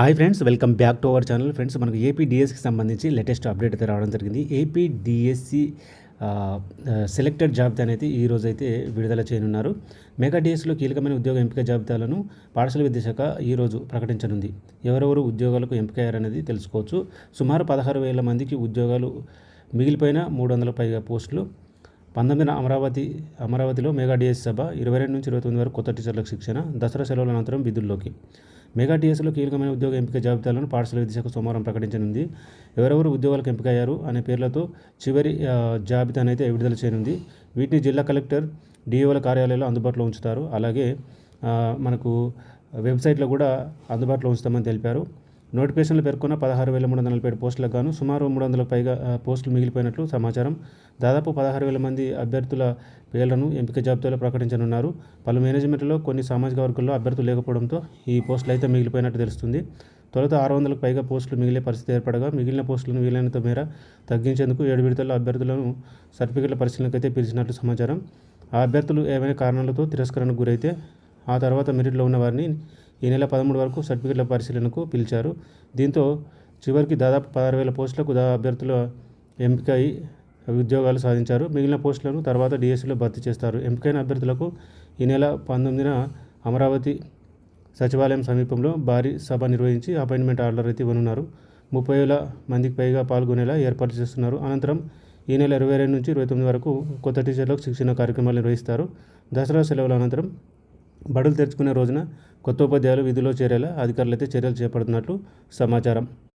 Hi friends welcome back to our channel. Friends మనకు AP డిఎస్సికి సంబంధించి లేటెస్ట్ అప్డేట్ అయితే రావడం జరిగింది. ఏపీ డిఎస్సి సెలెక్టెడ్ జాబితా అనేది ఈ రోజు అయితే విడుదల చేయనున్నారు. మెగా డిఎస్సిలో కీలకమైన ఉద్యోగ ఎంపిక జాబితాలను పాఠశాల విద్యాశాఖ ఈ రోజు ప్రకటించనుంది. ఎవరెవరు ఉద్యోగాలకు ఎంపికయ్యారనేది తెలుసుకోవచ్చు. సుమారు పదహారు వేల మందికి ఉద్యోగాలు మిగిలిపోయిన మూడు వందల పైగా పోస్టులు పంతొమ్మిదిన అమరావతి అమరావతిలో మెగా డిఎస్ సభ ఇరవై రెండు నుంచి ఇరవై తొమ్మిది వరకు కొత్త టీచర్లకు శిక్షణ దసరా సెలవుల అనంతరం విధుల్లోకి. మెగా డిఎస్లో కీలకమైన ఉద్యోగ ఎంపిక జాబితాలను పాఠశాల విద్యాశాఖ సోమవారం ప్రకటించనుంది. ఎవరెవరు ఉద్యోగాలకు ఎంపికయ్యారు అనే పేర్లతో చివరి జాబితానైతే అయితే విడుదల చేయనుంది. వీటిని జిల్లా కలెక్టర్ డిఓల కార్యాలయంలో అందుబాటులో ఉంచుతారు. అలాగే మనకు వెబ్సైట్లో కూడా అందుబాటులో ఉంచుతామని తెలిపారు. నోటిఫికేషన్లు పేర్కొన్న పదహారు వేల మూడు వందల నలభై ఏడు పోస్టులకు గాను సుమారు మూడు వందలకు పైగా పోస్టులు మిగిలిపోయినట్లు సమాచారం. దాదాపు పదహారు వేల మంది అభ్యర్థుల పేర్లను ఎంపిక జాబితాలో ప్రకటించనున్నారు. పలు మేనేజ్మెంట్లో కొన్ని సామాజిక వర్గాల్లో అభ్యర్థులు లేకపోవడంతో ఈ పోస్టులు అయితే మిగిలిపోయినట్టు తెలుస్తుంది. తొలుత ఆరు వందలకు పైగా పోస్టులు మిగిలే పరిస్థితి ఏర్పడగా మిగిలిన పోస్టులను వీలైనంత మేర తగ్గించేందుకు ఏడు విడతల్లో అభ్యర్థులను సర్టిఫికెట్ల పరిశీలనకైతే అయితే పిలిచినట్లు సమాచారం. ఆ అభ్యర్థులు ఏమైనా కారణాలతో తిరస్కరణకు గురైతే ఆ తర్వాత మెరిట్లో ఉన్న వారిని ఈ నెల పదమూడు వరకు సర్టిఫికెట్ల పరిశీలనకు పిలిచారు. దీంతో చివరికి దాదాపు పదహారు వేల పోస్టులకు దా అభ్యర్థుల ఎంపిక అయి ఉద్యోగాలు సాధించారు. మిగిలిన పోస్టులను తర్వాత డిఎస్సిలో భర్తీ చేస్తారు. ఎంపికైన అభ్యర్థులకు ఈ నెల పంతొమ్మిదిన అమరావతి సచివాలయం సమీపంలో భారీ సభ నిర్వహించి అపాయింట్మెంట్ ఆర్డర్ అయితే ఇవ్వనున్నారు. ముప్పై వేల మందికి పైగా పాల్గొనేలా ఏర్పాటు చేస్తున్నారు. అనంతరం ఈ నెల ఇరవై రెండు నుంచి ఇరవై తొమ్మిది వరకు కొత్త టీచర్లకు శిక్షణ కార్యక్రమాలు నిర్వహిస్తారు. దసరా సెలవుల అనంతరం బడులు తెరుచుకునే రోజున కొత్త ఉపాధ్యాయులు విధుల్లో చేరేలా అధికారులు అయితే చర్యలు చేపడుతున్నట్లు సమాచారం.